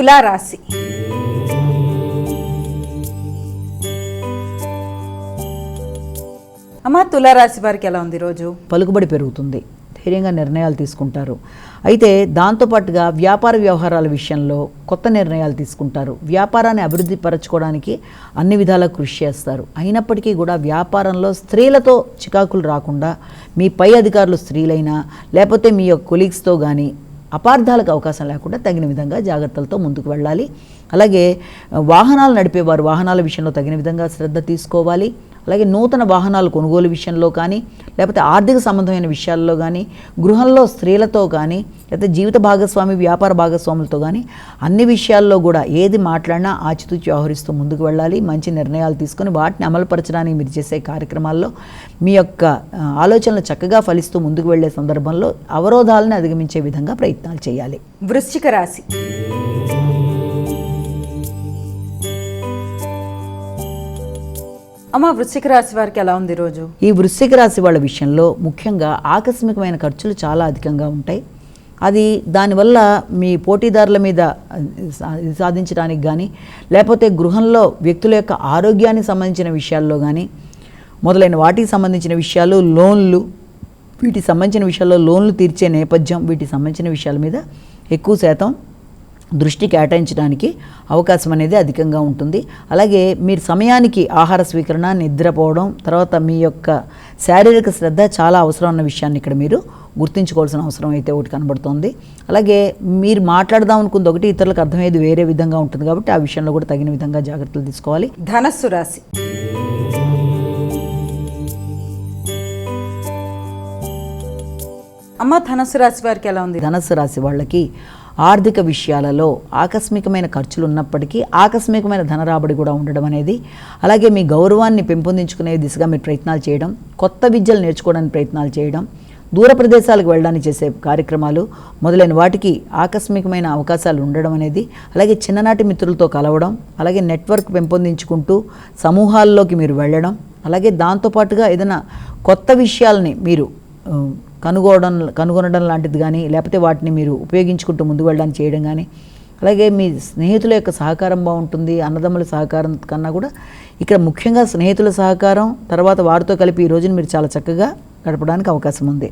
తులారాశి. అమ్మ తులారాశి వారికి ఎలా ఉంది రోజు పలుకుబడి పెరుగుతుంది. ధైర్యంగా నిర్ణయాలు తీసుకుంటారు. అయితే దాంతోపాటుగా వ్యాపార వ్యవహారాల విషయంలో కొత్త నిర్ణయాలు తీసుకుంటారు. వ్యాపారాన్ని అభివృద్ధి పరచుకోవడానికి అన్ని విధాలా కృషి చేస్తారు. అయినప్పటికీ కూడా వ్యాపారంలో స్త్రీలతో చికాకులు రాకుండా మీ పై అధికారులు స్త్రీలైనా లేకపోతే మీ యొక్క కొలీగ్స్తో కానీ అపార్థాలకు అవకాశం లేకుండా తగిన విధంగా జాగ్రత్తలతో ముందుకు వెళ్ళాలి. అలాగే వాహనాలు నడిపేవారు వాహనాల విషయంలో తగిన విధంగా శ్రద్ధ తీసుకోవాలి. అలాగే నూతన వాహనాలు కొనుగోలు విషయంలో కానీ లేకపోతే ఆర్థిక సంబంధమైన విషయాల్లో కానీ గృహంలో స్త్రీలతో కానీ లేకపోతే జీవిత భాగస్వామి వ్యాపార భాగస్వాములతో కానీ అన్ని విషయాల్లో కూడా ఏది మాట్లాడినా ఆచితూచి వ్యవహరిస్తూ ముందుకు వెళ్ళాలి. మంచి నిర్ణయాలు తీసుకొని వాటిని అమలుపరచడానికి మీరు చేసే కార్యక్రమాల్లో మీ యొక్క ఆలోచనలు చక్కగా ఫలిస్తూ ముందుకు వెళ్ళే సందర్భంలో అవరోధాలను అధిగమించే విధంగా ప్రయత్నాలు చేయాలి. వృశ్చిక రాశి. అమ్మ వృశ్చిక రాశి వారికి ఎలా ఉంది రోజు ఈ వృశ్చిక రాశి వాళ్ళ విషయంలో ముఖ్యంగా ఆకస్మికమైన ఖర్చులు చాలా అధికంగా ఉంటాయి. అది దానివల్ల మీ పోటీదారుల మీద సాధించడానికి కానీ లేకపోతే గృహంలో వ్యక్తుల యొక్క ఆరోగ్యానికి సంబంధించిన విషయాల్లో కానీ మొదలైన వాటికి సంబంధించిన విషయాలు లోన్లు వీటికి సంబంధించిన విషయాల్లో లోన్లు తీర్చే నేపథ్యం వీటికి సంబంధించిన విషయాల మీద ఎక్కువ శాతం దృష్టి కేటాయించడానికి అవకాశం అనేది అధికంగా ఉంటుంది. అలాగే మీరు సమయానికి ఆహార స్వీకరణ నిద్రపోవడం తర్వాత మీ యొక్క శారీరక శ్రద్ధ చాలా అవసరం అన్న విషయాన్ని ఇక్కడ మీరు గుర్తుంచుకోవాల్సిన అవసరం అయితే ఒకటి కనబడుతోంది. అలాగే మీరు మాట్లాడదాం అనుకుంది ఒకటి ఇతరులకు అర్థమయ్యేది వేరే విధంగా ఉంటుంది కాబట్టి ఆ విషయంలో కూడా తగిన విధంగా జాగ్రత్తలు తీసుకోవాలి. ధనస్సు రాశి. అమ్మ ధనస్సు రాశి వారికి ఎలా ఉంది? ధనస్సు రాశి వాళ్ళకి ఆర్థిక విషయాలలో ఆకస్మికమైన ఖర్చులు ఉన్నప్పటికీ ఆకస్మికమైన ధన రాబడి కూడా ఉండడం అనేది అలాగే మీ గౌరవాన్ని పెంపొందించుకునే దిశగా మీరు ప్రయత్నాలు చేయడం కొత్త విద్యలు నేర్చుకోవడానికి ప్రయత్నాలు చేయడం దూర ప్రదేశాలకు వెళ్ళడానికి చేసే కార్యక్రమాలు మొదలైన వాటికి ఆకస్మికమైన అవకాశాలు ఉండడం అనేది అలాగే చిన్ననాటి మిత్రులతో కలవడం అలాగే నెట్వర్క్ పెంపొందించుకుంటూ సమూహాల్లోకి మీరు వెళ్ళడం అలాగే దాంతోపాటుగా ఏదైనా కొత్త విషయాల్ని మీరు కనుగోవడం కనుగొనడం లాంటిది కానీ లేకపోతే వాటిని మీరు ఉపయోగించుకుంటూ ముందుకు వెళ్ళడానికి చేయడం కానీ అలాగే మీ స్నేహితుల యొక్క సహకారం బాగుంటుంది అన్నదమ్ముల సహకారం కన్నా కూడా ఇక్కడ ముఖ్యంగా స్నేహితుల సహకారం తర్వాత వారితో కలిపి ఈ రోజున మీరు చాలా చక్కగా గడపడానికి అవకాశం ఉంది.